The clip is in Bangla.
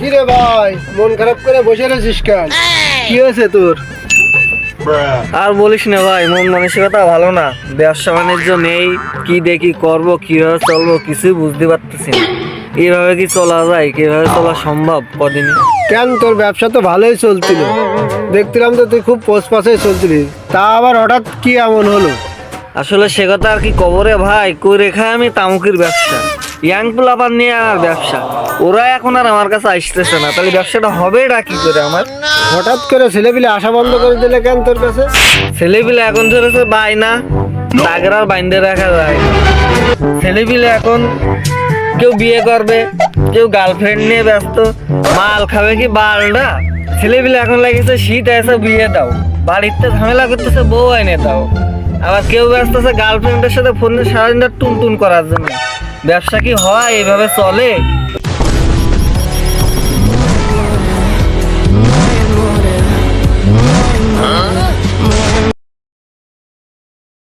কি রে ভাই? মন খারাপ করে বসে রয়েছিস কেন? কি হয়েছে তোর? আর বলিস না ভাই মন মানসিকতা ভালো না। ব্যবসা বাণিজ্য নেই কি দেখি করব কীভাবে চলবো কিছুই বুঝতে পারতেছি না। এইভাবে কি চলা যায় কীভাবে চলা সম্ভব কদিন? কেন তোর ব্যবসা তো ভালোই চলছিল? দেখছিলাম তো তুই খুব পোষ পাশে চলছিলি। তা আবার হঠাৎ কি এমন হলো? আসলে সে কথা আর কি কবরে ভাই কই রেখা আমি তামুকির ব্যবসা। ইয়াং পোলাপার নিয়ে আর ব্যবসা। ওরা এখন আর আমার কাছে আসতেছে না। তাহলে ব্যবসাটা হবে না কি করে আমার? হঠাৎ করে ছেলেপিলে আসা বন্ধ করে দিলে কেন তোর কাছে? ছেলেপিলে এখন ধরেছে তাগের আর বাইন্দে রাখা যায়। ছেলেপিলে এখন কেউ বিয়ে করবে কেউ গার্লফ্রেন্ড নিয়ে ব্যস্ত মাল খাবে কি বালটা ছেলেপিলে এখন লাগেছে শীত এসে বিয়ে দাও। বাড়িতে ঝামেলা করতেছে বউ এনে দাও। আবার কেউ ব্যস্ত আছে গার্লফ্রেন্ডের সাথে ফোনে সারাদিনটা টুন টুন করার জন্য। ব্যবসা কি হয়? এইভাবে চলে?